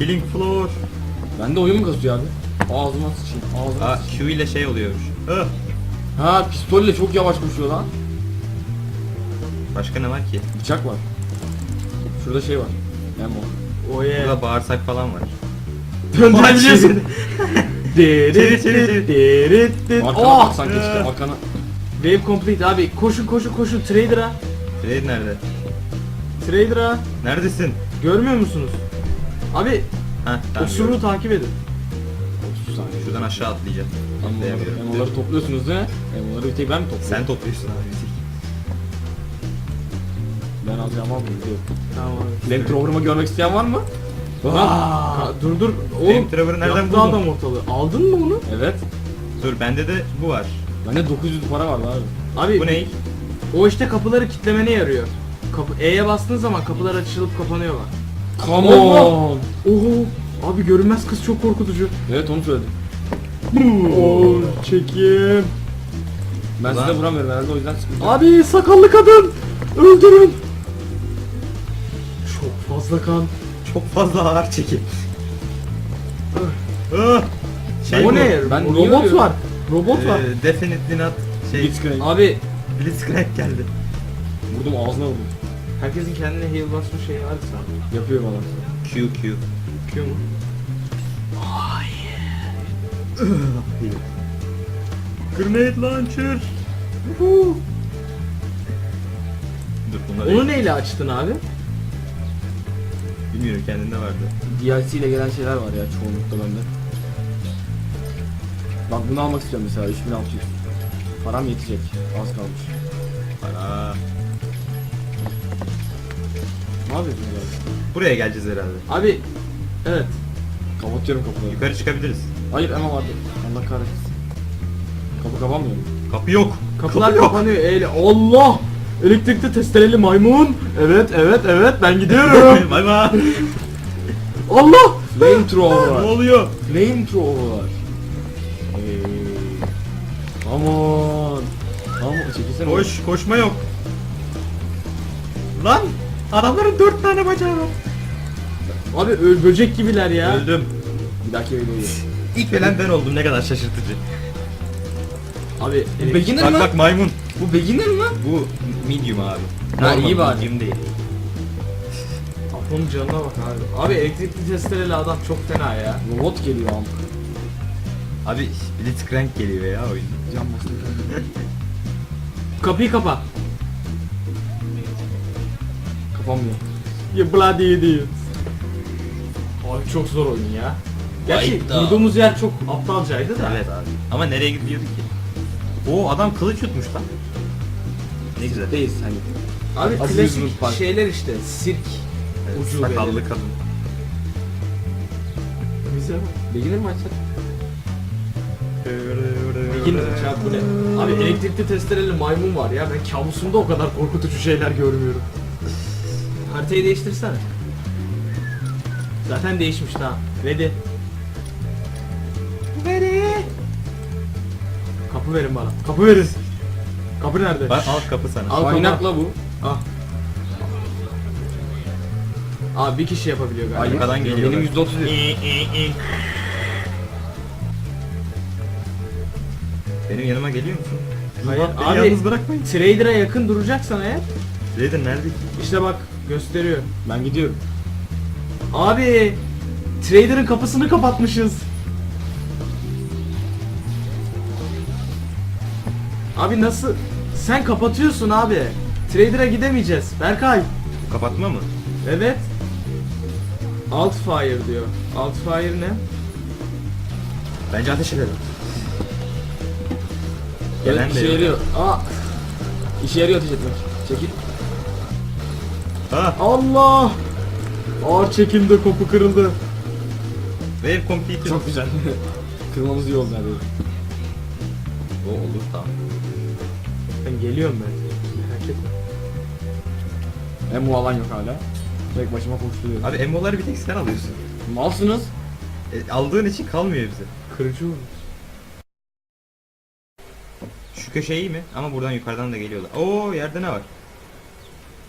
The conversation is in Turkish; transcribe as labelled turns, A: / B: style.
A: Killing floor.
B: Bende oyun mu kasıyor abi? Ağzıma sıçayım. Ağzıma
A: Aa
B: sıçayım.
A: Q ile şey oluyormuş. Ah,
B: Ha pistolle çok yavaş koşuyor lan.
A: Başka ne var ki?
B: Bıçak var. Şurada şey var. Ammo.
C: O ye.
A: Burada bağırsak falan var.
C: Döndürebiliyorsun.
A: Çevir, çevir.
C: Derit
B: Arkana
C: Oh!
B: baksan keşke arkana.
C: Wave complete abi. Koşun koşun koşun trader'a.
A: Blade nerede?
C: Trader'a.
A: Neredesin?
C: Görmüyor musunuz? Abi
A: Ha
C: o
A: tamam.
C: sürüğü
A: gördüm.
C: takip edin.
B: 30 saniye.
A: Şuradan aşağı atlayacağım. Atlayamıyorum.
B: Ammoları topluyorsunuz değil mi? Ammoları bir tek ben mi topluyorum?
A: Sen topluyorsun abi.
B: Ben alacağım abi.
C: Tamam abi.
B: Görmek isteyen var mı?
C: Aa, dur dur. Oğlum
A: Flamethrower'ı nereden
C: yaktı
A: buldun?
C: adam ortalığı. Aldın mı onu?
B: Evet.
A: Dur bende de bu var.
B: Bende 900 para vardı abi.
C: Abi
A: Bu ne?
C: o işte kapıları kitlemene yarıyor. Kapı E'ye bastığın zaman kapılar açılıp kapanıyorlar.
B: Come
C: Allah!
B: on.
C: Oho. Abi görünmez kız çok korkutucu.
B: Evet onu söyledim.
C: Oo çekim.
B: Ben
A: Ulan.
B: size vuramıyorum herhalde o yüzden sıkıntı. yok.
C: Abi sakallı kadın. Öldürün. Çok fazla kan.
A: Çok fazla ağır çekim. Ah! Şey
C: o
A: bu,
C: ne?
B: Ben niye
C: Robot
B: ölüyorum?
C: var. Robot var.
A: Ee, definitely not şey
B: Blitzcrank.
C: Abi
A: Blitzcrank geldi.
B: Vurdum ağzına vurdum.
C: Herkesin kendine heal basma şeyi var sanırım.
B: Yapıyor bana.
A: Q Q.
C: Q mu?
A: Grenade launcher. Dur bunları
C: Onu neyle açtın abi?
A: bilmiyorum kendinde vardı.
B: DLC ile gelen şeyler var ya çoğunlukla bende. Bak bunu almak istiyorum mesela 3600. Param yetecek. Az kalmış.
A: Para.
B: Ne yapıyorsun ya?
A: Buraya geleceğiz herhalde.
C: Abi evet.
B: Kapatıyorum kapıları.
A: Yukarı çıkabiliriz.
B: Hayır ama vardı. Allah kahretsin. Kapı kapanmıyor mu?
A: Kapı yok.
C: Kapılar
A: Kapı yok.
C: kapanıyor. Eyle. Allah! Elektrikli testereli maymun. Evet evet evet ben gidiyorum.
A: Bay bay.
C: Allah!
A: Ne oluyor?
B: Flamethrower var. Hey. Aman. Tamam çekilsene.
A: Koş, koşma yok. Lan! Adamların dört tane bacağı var.
C: Abi öl böcek gibiler ya.
A: Öldüm.
B: Bir dahaki videoda uyuyor.
A: İlk gelen ben oldum ne kadar şaşırtıcı.
C: Abi elektrik-
B: Beginner
A: Bak
B: mi?
A: bak maymun.
B: Bu beginner mi?
A: Bu medium abi.
B: Ha,
A: Normal
B: iyi bari.
A: Medium değil.
C: Apo'nun canına bak abi. Abi elektrikli testereli adam çok fena ya.
B: Robot geliyor am.
A: Abi Blitzcrank geliyor ya oyun.
B: Can bastım.
C: Kapıyı kapa.
B: Kapanmıyor.
C: You bloody idiot. Abi çok zor oyun ya. Gerçi durduğumuz yer çok aptalcaydı da.
A: Evet abi. Ama nereye gidiyordu ki? O adam kılıç yutmuş lan. Ne güzel.
B: Deyiz hani.
C: Abi
B: Amusement
C: klasik
B: park.
C: şeyler işte. Sirk.
A: Evet,
C: Ucu
A: Sakallı kadın.
C: Bize bak.
B: Beginner mi açsak?
C: Bu ne? Abi elektrikli testereli maymun var ya. Ben kabusumda o kadar korkutucu şeyler görmüyorum. Haritayı değiştirsene. Zaten değişmiş daha. Ready. Ready. Kapı verin bana. Kapı verin. Kapı nerede?
A: Bak al kapı sana.
C: Al
B: Kaynakla bu.
C: Ah. Abi bir kişi yapabiliyor galiba.
A: Arkadan geliyor.
B: Benim %30
A: Benim yanıma geliyor musun?
C: Hayır,
A: Beni
C: abi-
A: yalnız bırakmayın.
C: Trader'a yakın duracaksan eğer
A: Raider nerede ki?
C: işte bak gösteriyor.
B: Ben gidiyorum.
C: Abi Trader'ın kapısını kapatmışız. Abi nasıl? Sen kapatıyorsun abi. Trader'a gidemeyeceğiz. Berkay.
A: Kapatma mı?
C: Evet. Alt fire diyor. Alt fire ne?
A: Bence ateş edelim. Gelen de
B: yarıyor. Aa. İşe yarıyor ateş etmek. Çekil.
A: Ha,
C: Allah! Ağır çekimde kopu kırıldı.
A: wave complete.
B: Çok güzel. Kırmamız iyi oldu neredeyse.
A: O olur tamam.
C: Ben geliyorum ben. Merak etme.
B: Hem bu alan yok hala. Tek başıma koşturuyorum.
A: Abi emoları bir tek sen alıyorsun.
B: Malsınız.
A: E, aldığın için kalmıyor bize.
C: Kırıcı olur.
A: Şu köşe iyi mi? Ama buradan yukarıdan da geliyorlar. Oo yerde ne var?